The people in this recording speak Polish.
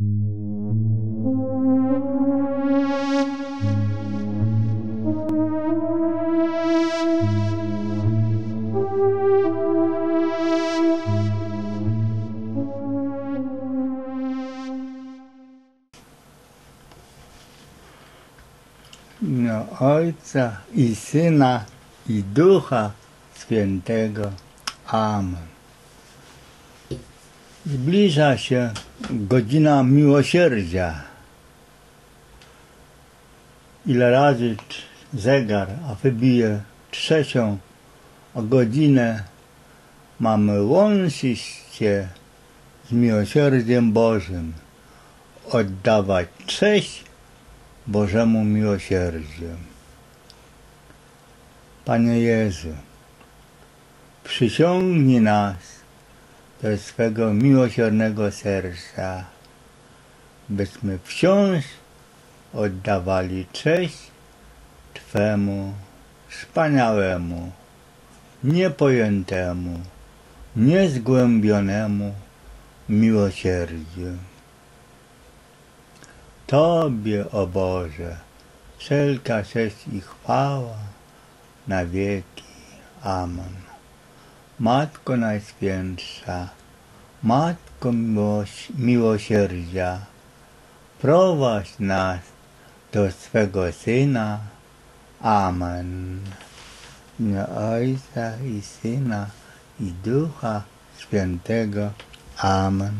No, Ojca i Syna i Ducha Świętego. Amen. Zbliża się godzina miłosierdzia. Ile razy zegar, a wybije trzecią o godzinę, mamy łączyć się z miłosierdziem Bożym, oddawać cześć Bożemu miłosierdziu. Panie Jezu, przyciągnij nas do swego miłosiernego serca, byśmy wciąż oddawali cześć Twemu wspaniałemu, niepojętemu, niezgłębionemu miłosierdziu. Tobie, o Boże, wszelka cześć i chwała na wieki. Amen. Matko Najświętsza, Matko miłosierdzia, prowadź nas do swego Syna. Amen. Imię Ojca i Syna i Ducha Świętego. Amen.